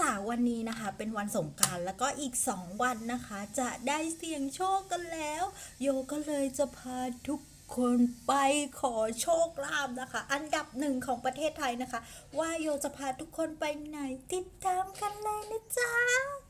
จากวันนี้นะคะ เป็นวันสงการแล้วก็อีก 2 วันนะคะ จะได้เสี่ยงโชคกันแล้ว โยก็เลยจะพาทุกคนไปขอโชคลาภนะคะ อันดับหนึ่งของประเทศไทยนะคะ ว่าโยจะพาทุกคนไปไหนติดตามกันเลยนะจ๊ะ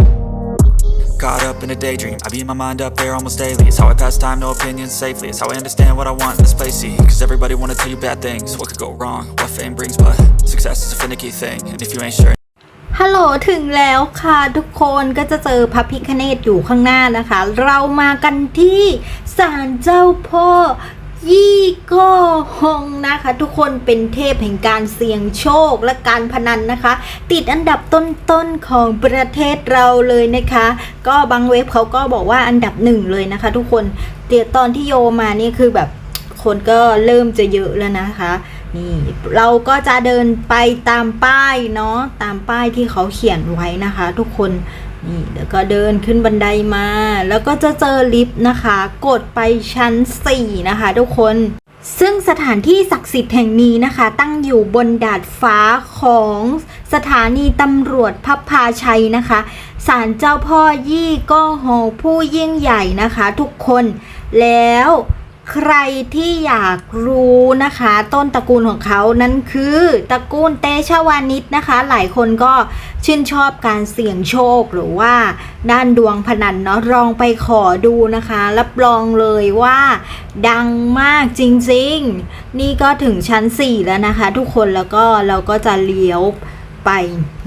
Caught up in a daydream, I beat my mind up there almost daily. It's how I pass time, no opinions safely. It's how I understand what I want in this place. See, cause everybody wanna tell you bad things. What could go wrong, what fame brings, but success is a finicky thing. And if you ain't sure, ฮัลโหลถึงแล้วค่ะทุกคนก็จะเจอพระพิคเนตอยู่ข้างหน้านะคะ เรามากันที่ศาลเจ้าพ่อ ยี่ก้อฮงนะคะ ทุกคนเป็นเทพแห่งการเสี่ยงโชคและการพนันนะคะ ติดอันดับต้นๆของประเทศเราเลยนะคะ ก็บางเว็บเขาก็บอกว่าอันดับหนึ่งเลยนะคะ ทุกคนเดี๋ยวตอนที่โยมานี่คือแบบคนก็เริ่มจะเยอะแล้วนะคะนี่เราก็จะเดินไปตามป้ายเนาะตามป้ายที่เขาเขียนไว้นะคะ ทุกคน นี่แล้วก็เดินขึ้นบันไดมา แล้วก็จะเจอลิฟต์นะคะ กดไปชั้น 4 นะคะ ทุกคน ซึ่งสถานที่ศักดิ์สิทธิ์แห่งนี้นะคะ ตั้งอยู่บนดาดฟ้าของสถานีตำรวจพับพาชัยนะคะศาลเจ้าพ่อยี่ก้อโฮผู้ยิ่งใหญ่นะคะ ทุกคนแล้ว ใครที่อยากรู้นะคะ ต้นตระกูลของเขานั้นคือตระกูลเตชะวานิชนะคะ หลายคนก็ชื่นชอบการเสี่ยงโชคหรือว่าด้านดวงพนันเนาะลองไปขอดูนะคะ รับรองเลยว่า ดังมากจริงๆ นี่ก็ถึงชั้น 4 แล้วนะคะ ทุกคนแล้วก็เราก็จะเลี้ยว ไป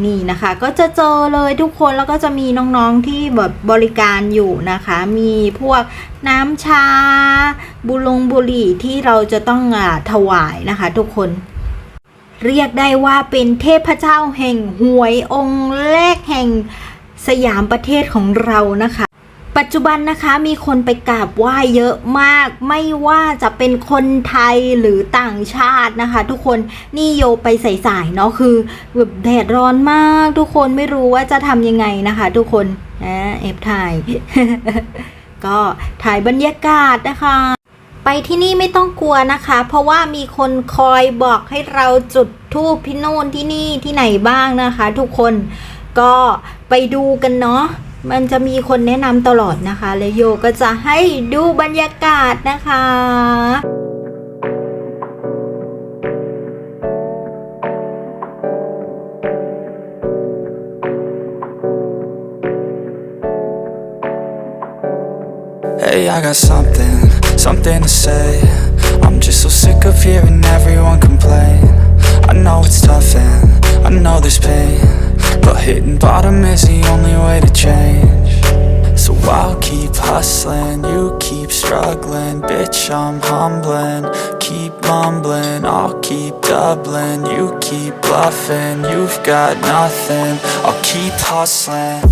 นี่นะคะ ก็จะเจอเลยทุกคนแล้วก็จะมีน้องๆที่แบบบริการอยู่นะคะ มีพวกน้ำชา บุลงบุหรี่ที่เราจะต้องอาถวายนะคะ ทุกคนเรียกได้ว่าเป็นเทพเจ้าแห่งหวยองค์แรกแห่งสยามประเทศของเรานะคะ ปัจจุบันนะคะมีคนไปกราบไหว้เยอะมาก ไม่ว่าจะเป็นคนไทยหรือต่างชาตินะคะ ทุกคนนี่โยไปใส่ๆเนาะคือแบบแดดร้อนมากทุกคนไม่รู้ว่าจะทำยังไงนะคะ ทุกคนนะเอฟถ่าย ก็ถ่ายบรรยากาศนะคะไปที่นี่ไม่ต้องกลัวนะคะ เพราะว่ามีคนคอยบอกให้เราจุดทูปที่โน่นที่นี่ที่ไหนบ้างนะคะ ทุกคนก็ไปดูกันเนาะ มันจะมีคนแนะนำตลอดนะคะ และโยก็จะให้ดูบรรยากาศนะคะ Hey, I got something, something to say. I'm just so sick of hearing everyone complain. Doubling. You keep bluffing, you've got nothing. I'll keep hustling.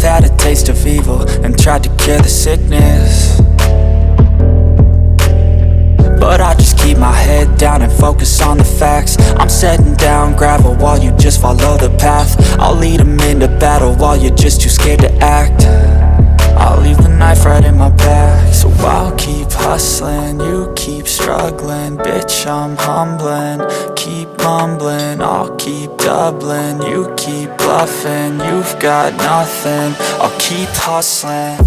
I've had a taste of evil and tried to cure the sickness. But I just keep my head down and focus on the facts. I'm setting down gravel while you just follow the path. I'll lead 'em into battle while you're just too scared to act. I'll leave the knife right in my back So I'll keep hustling, you keep struggling Bitch, I'm humbling, keep mumbling Doubling, you keep bluffing You've got nothing, I'll keep hustling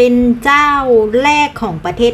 เป็นเจ้าแรกของประเทศ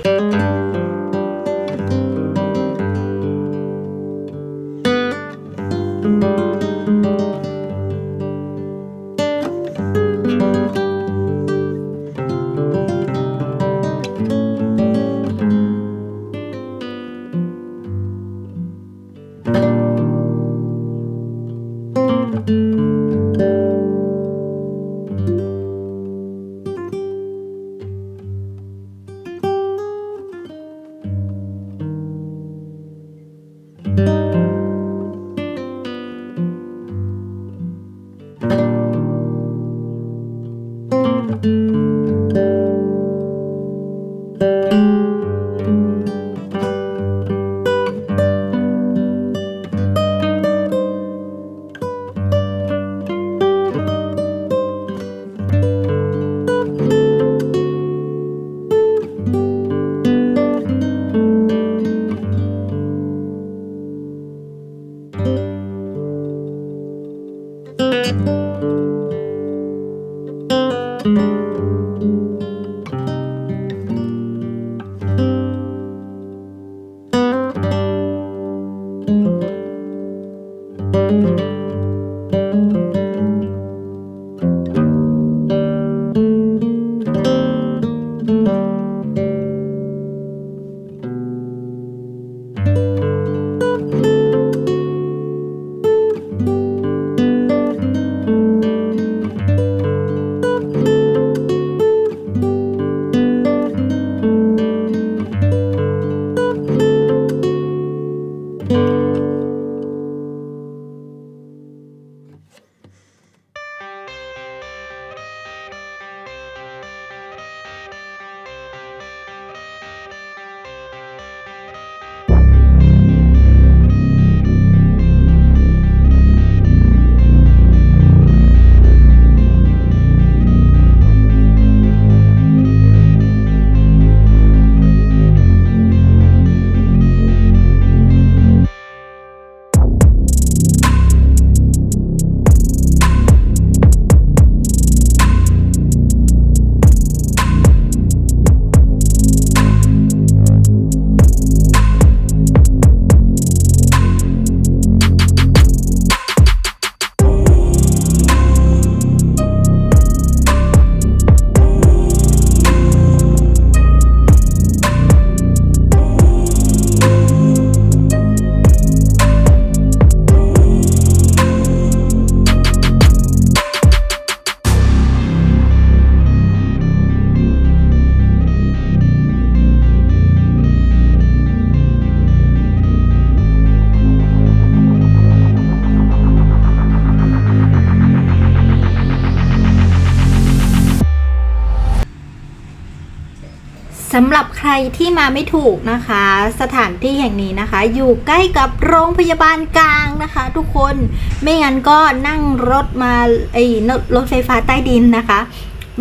สำหรับใครที่มาไม่ถูกนะคะ สถานที่แห่งนี้นะคะ อยู่ใกล้กับโรงพยาบาลกลางนะคะ ทุกคนไม่งั้นก็นั่งรถมาไอ้นรถไฟฟ้าใต้ดินนะคะ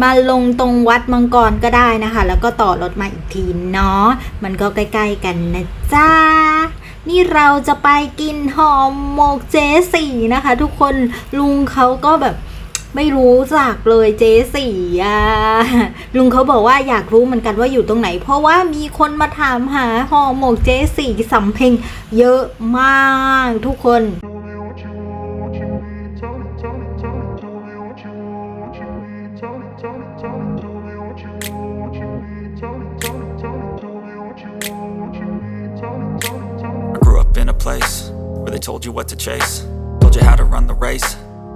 มาลงตรงวัดมังกรก็ได้นะคะ แล้วก็ต่อรถมาอีกทีเนาะมันก็ใกล้ๆกันนะจ้านี่เราจะไปกินห่อหมกเจสี่นะคะ ทุกคนลุงเขาก็แบบ ไม่รู้จักเลยเจสีอะลุงเขาบอกว่าอยากรู้เหมือนกันว่าอยู่ตรงไหน เพราะว่ามีคนมาถามหาห่อหมกเจสีสำเพ็งเยอะมากทุกคนเ grew told you what to chase told you how to run the race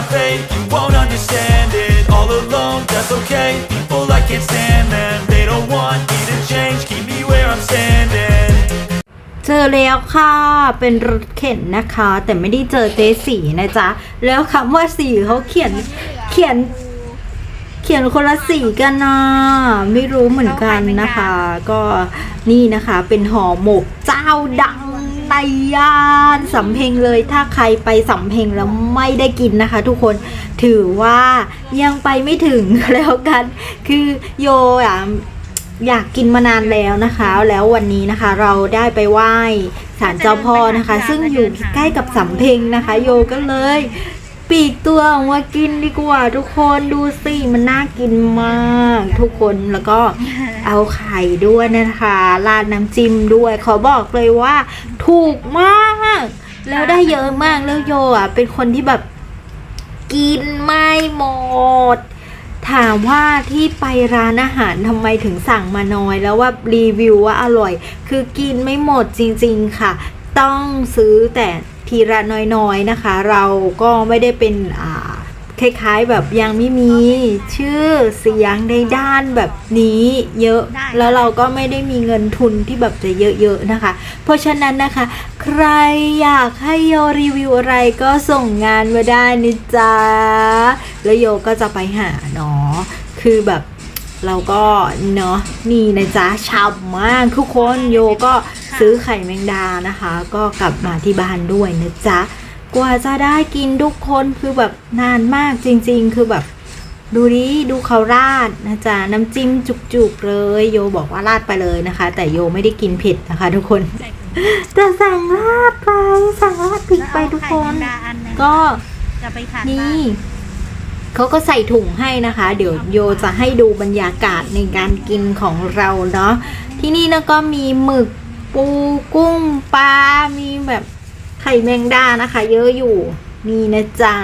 my fate You won't understand it All alone, that's okay People I can't stand them They don't want me to change Keep me where I'm standing เจอแล้วค่ะ เป็นรถเข็นนะคะ แต่ไม่ได้เจอเจสีนะจ๊ะ แล้วคำว่าสีเขาเขียนเขียนเขียนคนละสีกันนะไม่รู้เหมือนกันนะคะ ก็นี่นะคะเป็นห่อหมกเจ้าดัง ตย่านสำเพ็งเลยถ้าใครไปสำเพ็งแล้วไม่ได้กินนะคะ ทุกคนถือว่ายังไปไม่ถึงแล้วกัน คือโยอะอยากกินมานานแล้วนะคะ แล้ววันนี้นะคะเราได้ไปไหว้ศาลเจ้าพ่อนะคะ ซึ่งอยู่ใกล้กับสำเพ็งนะคะ โยก็เลย ปีกตัวออกมากินดีกว่า ทุกคนดูสิมันน่ากินมาก ทุกคนแล้วก็เอาไข่ด้วยนะคะราดน้ำจิ้มด้วย ขอบอกเลยว่า ถูกมาก แล้วได้เยอะมากแล้วโยอะ เป็นคนที่แบบกินไม่หมด ถามว่าที่ไปร้านอาหารทำไมถึงสั่งมาน้อยแล้วว่ารีวิวว่าอร่อย คือกินไม่หมดจริง ๆค่ะ ต้องซื้อแต่ ทีละน้อยๆนะคะ เราก็ไม่ได้เป็นอ่าคล้ายๆแบบยังไม่มีชื่อเสียงในด้านแบบนี้เยอะได้แล้วเราก็ไม่ได้มีเงินทุนที่แบบจะเยอะๆนะคะ เพราะฉะนั้นนะคะ ใครอยากให้โยรีวิวอะไรก็ส่งงานมาได้นะจ๊ะแล้วโยก็จะไปหาเนาะคือแบบ เราก็เนาะนี่นะจ๊ะฉ่ำมากทุกคนโยก็ซื้อไข่แมงดานะคะ ก็กลับมาที่บ้านด้วยนะจ๊ะกว่าจะได้กินทุกคนคือแบบนานมากจริง ๆ คือแบบ ดูดิดูเขาราดนะจ๊ะน้ำจิ้มจุกๆเลย โยบอกว่าราดไปเลยนะคะ แต่โยไม่ได้กินเผ็ดนะคะ ทุกคนแต่สั่งราดไปสั่งราดพริกไปทุกคนแล้วเอาไข่แมงดาอันหนึ่งก็จะไปทานนี่บ้าน เขาก็ใส่ถุงให้นะคะ เดี๋ยวโยจะให้ดูบรรยากาศในการกินของเราเนาะที่นี่นะก็มีหมึกปูกุ้งปลา มีแบบไข่แมงดานะคะ เยอะอยู่นี่นะจ๊ะ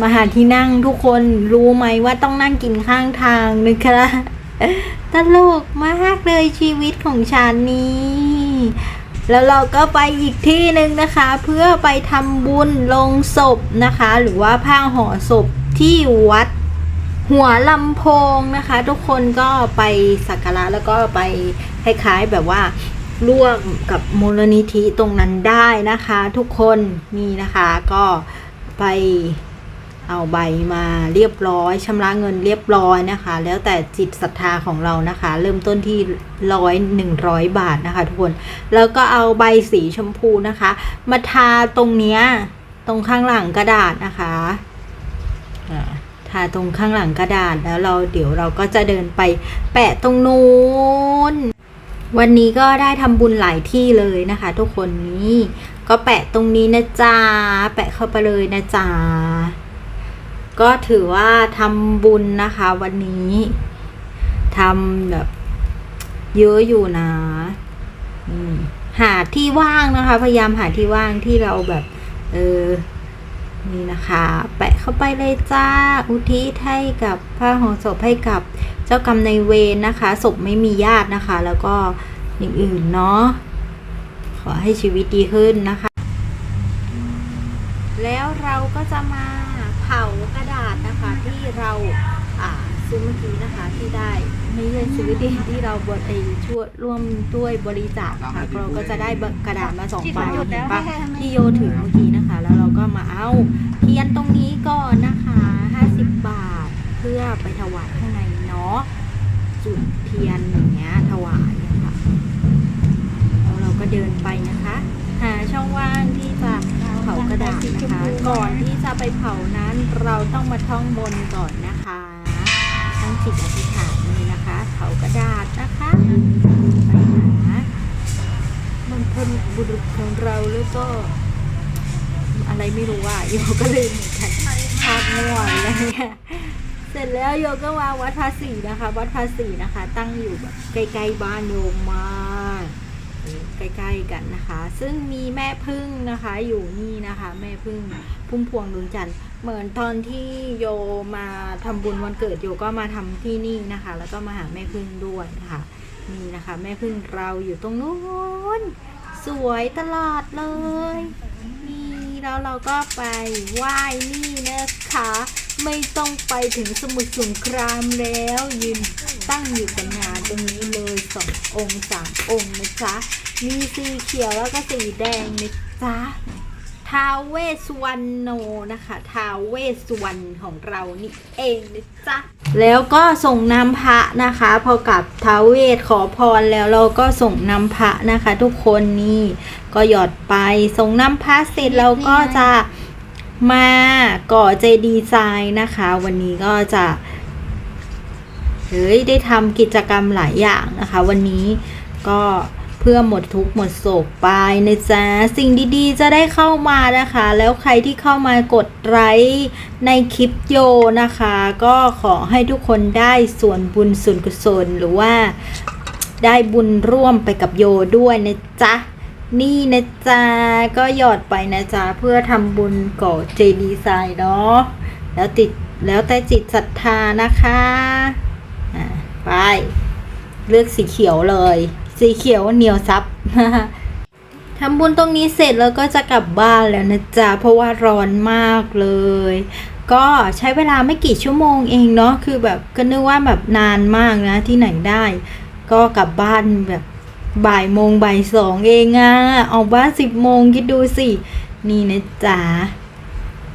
มาหาที่นั่งทุกคนรู้ไหมว่าต้องนั่งกินข้างทางนะคะตลกมากเลยชีวิตของฉันนี้แล้วเราก็ไปอีกที่หนึ่งนะคะ เพื่อไปทำบุญลงศพนะคะ หรือว่าผ้าห่อศพ ที่วัดหัวลำโพงนะคะ ทุกคนก็ไปสักการะแล้วก็ไปคล้ายๆแบบว่าร่วมกับมูลนิธิตรงนั้นได้นะคะ ทุกคนนี่นะคะก็ไปเอาใบมาเรียบร้อยชำระเงินเรียบร้อยนะคะ แล้วแต่จิตศรัทธาของเรานะคะ เริ่มต้นที่ร้อยหนึ่งร้อยบาทนะคะ ทุกคนแล้วก็เอาใบสีชมพูนะคะ มาทาตรงเนี้ยตรงข้างหลังกระดาษนะคะ ทาตรงข้างหลังกระดาษแล้วเราเดี๋ยวเราก็จะเดินไปแปะตรงนู้น วันนี้ก็ได้ทำบุญหลายที่เลยนะคะ ทุกคนนี้ก็แปะตรงนี้นะจ๊ะแปะเข้าไปเลยนะจ๊ะก็ถือว่าทำบุญนะคะ วันนี้ทำแบบเยอะอยู่นะหาที่ว่างนะคะ พยายามหาที่ว่างที่เราแบบ เออ นี่นะคะ แปะเข้าไปเลยจ้า อุทิศให้กับผ้าห่อศพให้กับเจ้ากรรมในายเวรนะคะ ศพไม่มีญาตินะคะ แล้วก็อย่างอื่นเนาะ ขอให้ชีวิตดีขึ้นนะคะ แล้วเราก็จะมาเผากระดาษนะคะที่เราอ่าซื้อเมื่อกี้นะคะที่ได้ไม่ใช่ซื้อดีที่เราบริช่วยร่วมด้วยบริจาคนะคะเราก็จะได้กระดาษมาสองใบที่สุดเห็แล้นวปะที่โยถือเมื่อกี้นะคะแล้วเรา ก็มาเอาเทียนตรงนี้ก่อนนะคะ 50 บาทเพื่อไปถวายข้างในเนาะจุดเทียนอย่างเงี้ยถวายนะคะแล้วเราก็เดินไปนะคะ หาช่องว่างที่จะเผากระดาษนะคะ ก่อนที่จะไปเผานั้นเราต้องมาท่องบนก่อนนะคะตั้งจิตอธิษฐานนี่นะคะ เผากระดาษนะคะไปหาบรรพบุรุษของเราแล้วก็ อะไรไม่รู้ว่าโยก็เลยเหมือนกันภาง่วอะไรเงี้ยเสร็จแล้วโยก็มาวัดภาษีนะคะ วัดภาษีนะคะ ตั้งอยู่แบบใกล้ๆบ้านโยมากใกล้ๆกันนะคะ ซึ่งมีแม่พึ่งนะคะอยู่นี่นะคะ แม่พึ่งพุ่มพวงดวงจันทร์เหมือนตอนที่โยมาทำบุญวันเกิดโยก็มาทำที่นี่นะคะ แล้วก็มาหาแม่พึ่งด้วยนะคะนี่นะคะ แม่พึ่งเราอยู่ตรงนู้นสวยตลอดเลย แล้วเราก็ไปไหว้นี่นะคะ ไม่ต้องไปถึงสมุทรสงครามแล้วยืนตั้งอยู่กับงานตรงนี้เลยสององค์สามองค์นะจ๊ะมีสีเขียวแล้วก็สีแดงนะจ๊ะทาวเวสวรรณโนนะคะทาวเวสวรรณของเรานี่เองนะจ๊ะ แล้วก็ส่งน้ำพระนะคะ พอกับท้าเวสขอพรแล้วเราก็ส่งน้ำพระนะคะ ทุกคนนี่ก็หยอดไปส่งน้ำพระเสร็จเราก็จะมาก่อเจดีย์ทรายนะคะ วันนี้ก็จะเฮ้ยได้ทำกิจกรรมหลายอย่างนะคะ วันนี้ก็ เพื่อหมดทุกข์หมดโศกไปนะจ๊ะสิ่งดีๆ จะได้เข้ามานะคะ แล้วใครที่เข้ามากดไลค์ในคลิปโยนะคะ ก็ขอให้ทุกคนได้ส่วนบุญส่วนกุศลหรือว่าได้บุญร่วมไปกับโยด้วยนะจ๊ะนี่นะจ๊ะก็หยอดไปนะจ๊ะเพื่อทำบุญก่อเจดีย์ทรายเนาะแล้วติดแล้วแต่จิตศรัทธานะคะอะไปเลือกสีเขียวเลย สีเขียวเหนียวซับทำบุญตรงนี้เสร็จแล้วก็จะกลับบ้านแล้วนะจ๊ะ เพราะว่าร้อนมากเลย ก็ใช้เวลาไม่กี่ชั่วโมงเองเนาะคือแบบก็นึกว่าแบบนานมากนะที่ไหนได้ ก็กลับบ้านแบบบ่ายโมงบ่ายสองเองอะออกบ้านสิบโมงคิดดูสิ นี่นะจ๊ะ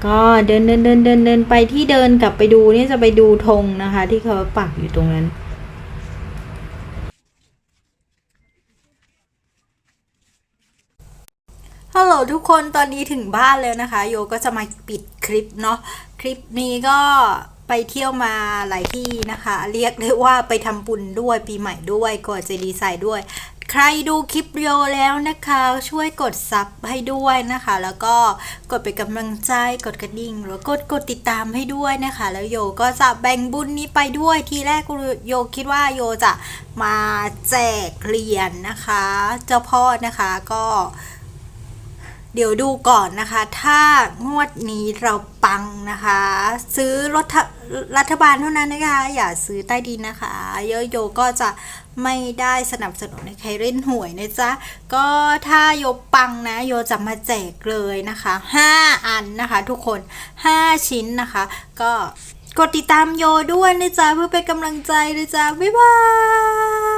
ก็เดินเดินเดินเดินเดินไปที่เดินกลับไปดูนี่จะไปดูธงนะคะ ที่เขาปักอยู่ตรงนั้น ฮัลโหล ทุกคนตอนนี้ถึงบ้านแล้วนะคะ โยก็จะมาปิดคลิปเนาะคลิปนี้ก็ไปเที่ยวมาหลายที่นะคะ เรียกได้ว่าไปทำบุญด้วยปีใหม่ด้วยกดเจดีไซน์ด้วย ใครดูคลิปโยแล้วนะคะ ช่วยกดซับให้ด้วยนะคะ แล้วก็กดเป็นกำลังใจกดกระดิ่งหรือกดกดติดตามให้ด้วยนะคะ แล้วโยก็จะแบ่งบุญนี้ไปด้วยทีแรกโยคิดว่าโยจะมาแจกเหรียญนะคะ เจ้าพ่อนะคะก็ เดี๋ยวดูก่อนนะคะ ถ้างวดนี้เราปังนะคะ ซื้อรถรัฐบาลเท่านั้นนะคะ อย่าซื้อใต้ดินนะคะ เยอะโยก็จะไม่ได้สนับสนุนให้ใครเล่นหวยนะจ๊ะ ก็ถ้าโยปังนะโยจะมาแจกเลยนะคะ 5 อันนะคะทุกคน 5 ชิ้นนะคะ ก็กดติดตามโยด้วยนะจ๊ะเพื่อเป็นกำลังใจนะจ๊ะบ๊ายบาย